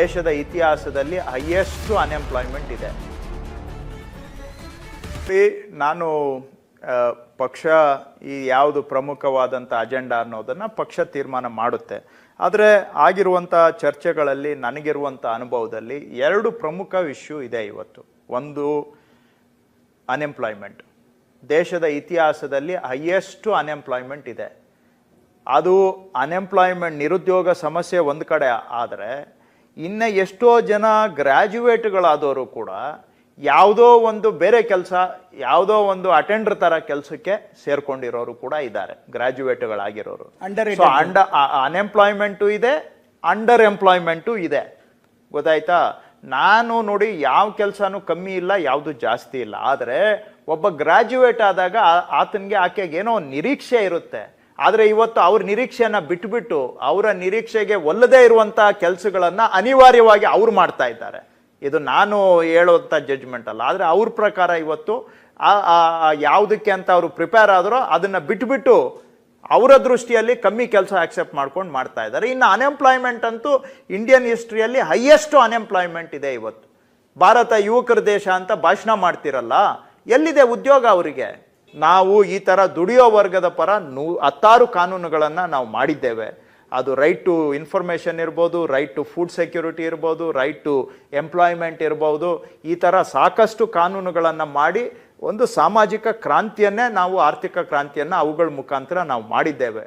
ದೇಶದ ಇತಿಹಾಸದಲ್ಲಿ highest unemployment ಇದೆ. ನಾನು ಪಕ್ಷ ಈ ಯಾವುದು ಪ್ರಮುಖವಾದಂಥ ಅಜೆಂಡಾ ಅನ್ನೋದನ್ನು ಪಕ್ಷ ತೀರ್ಮಾನ ಮಾಡುತ್ತೆ. ಆದರೆ ಆಗಿರುವಂಥ ಚರ್ಚೆಗಳಲ್ಲಿ ನನಗಿರುವಂಥ ಅನುಭವದಲ್ಲಿ ಎರಡು ಪ್ರಮುಖ ಇಶ್ಯೂ ಇದೆ ಇವತ್ತು. ಒಂದು ಅನ್ಎಂಪ್ಲಾಯ್ಮೆಂಟ್ ದೇಶದ ಇತಿಹಾಸದಲ್ಲಿ ಹೈಯೆಸ್ಟ್ ಅನ್ಎಂಪ್ಲಾಯ್ಮೆಂಟ್ ಇದೆ. ಅದು ಅನ್ಎಂಪ್ಲಾಯ್ಮೆಂಟ್ ನಿರುದ್ಯೋಗ ಸಮಸ್ಯೆ ಒಂದು ಕಡೆ ಆದರೆ ಇನ್ನು ಎಷ್ಟೋ ಜನ ಗ್ರ್ಯಾಜುಯೇಟ್ಗಳಾದವರು ಕೂಡ ಯಾವುದೋ ಒಂದು ಬೇರೆ ಕೆಲಸ ಯಾವುದೋ ಒಂದು ಅಟೆಂಡರ್ ಥರ ಕೆಲಸಕ್ಕೆ ಸೇರ್ಕೊಂಡಿರೋರು ಕೂಡ ಇದ್ದಾರೆ ಗ್ರ್ಯಾಜುಯೇಟ್ಗಳಾಗಿರೋರು ಅಂಡರ್ ಸೊ ಅಂಡ ಅನ್ಎಂಪ್ಲಾಯ್ಮೆಂಟು ಇದೆ ಅಂಡರ್ ಎಂಪ್ಲಾಯ್ಮೆಂಟು ಇದೆ. ಗೊತ್ತಾಯ್ತಾ? ನಾನು ನೋಡಿ ಯಾವ ಕೆಲಸನೂ ಕಮ್ಮಿ ಇಲ್ಲ ಯಾವುದು ಜಾಸ್ತಿ ಇಲ್ಲ. ಆದರೆ ಒಬ್ಬ ಗ್ರ್ಯಾಜುಯೇಟ್ ಆದಾಗ ಆತನಿಗೆ ಆಕೆಗೆ ಏನೋ ನಿರೀಕ್ಷೆ ಇರುತ್ತೆ. ಆದರೆ ಇವತ್ತು ಅವ್ರ ನಿರೀಕ್ಷೆಯನ್ನು ಬಿಟ್ಟುಬಿಟ್ಟು ಅವರ ನಿರೀಕ್ಷೆಗೆ ಒಲ್ಲದೇ ಇರುವಂಥ ಕೆಲಸಗಳನ್ನು ಅನಿವಾರ್ಯವಾಗಿ ಅವ್ರು ಮಾಡ್ತಾ ಇದ್ದಾರೆ. ಇದು ನಾನು ಹೇಳುವಂಥ ಜಡ್ಜ್ಮೆಂಟ್ ಅಲ್ಲ. ಆದರೆ ಅವ್ರ ಪ್ರಕಾರ ಇವತ್ತು ಯಾವುದಕ್ಕೆ ಅಂತ ಅವರು ಪ್ರಿಪೇರ್ ಆದರೂ ಅದನ್ನು ಬಿಟ್ಬಿಟ್ಟು ಅವರ ದೃಷ್ಟಿಯಲ್ಲಿ ಕಮ್ಮಿ ಕೆಲಸ ಆಕ್ಸೆಪ್ಟ್ ಮಾಡ್ಕೊಂಡು ಮಾಡ್ತಾ ಇದ್ದಾರೆ. ಇನ್ನು ಅನ್ಎಂಪ್ಲಾಯ್ಮೆಂಟ್ ಅಂತೂ ಇಂಡಿಯನ್ ಹಿಸ್ಟ್ರಿಯಲ್ಲಿ ಹೈಯೆಸ್ಟ್ ಅನ್ಎಂಪ್ಲಾಯ್ಮೆಂಟ್ ಇದೆ ಇವತ್ತು. ಭಾರತ ಯುವಕರ ದೇಶ ಅಂತ ಭಾಷಣ ಮಾಡ್ತಿರಲ್ಲ. ಎಲ್ಲಿದೆ ಉದ್ಯೋಗ ಅವರಿಗೆ? ನಾವು ಈ ಥರ ದುಡಿಯೋ ವರ್ಗದ ಪರ ನೂ ಹತ್ತಾರು ಕಾನೂನುಗಳನ್ನು ನಾವು ಮಾಡಿದ್ದೇವೆ. ಅದು ರೈಟ್ ಟು ಇನ್ಫಾರ್ಮೇಷನ್ ಇರ್ಬೋದು ರೈಟ್ ಟು ಫುಡ್ ಸೆಕ್ಯೂರಿಟಿ ಇರ್ಬೋದು ರೈಟ್ ಟು ಎಂಪ್ಲಾಯ್ಮೆಂಟ್ ಇರ್ಬೋದು. ಈ ಥರ ಸಾಕಷ್ಟು ಕಾನೂನುಗಳನ್ನು ಮಾಡಿ ಒಂದು ಸಾಮಾಜಿಕ ಕ್ರಾಂತಿಯನ್ನೇ ನಾವು ಆರ್ಥಿಕ ಕ್ರಾಂತಿಯನ್ನು ಅವುಗಳ ಮುಖಾಂತರ ನಾವು ಮಾಡಿದ್ದೇವೆ.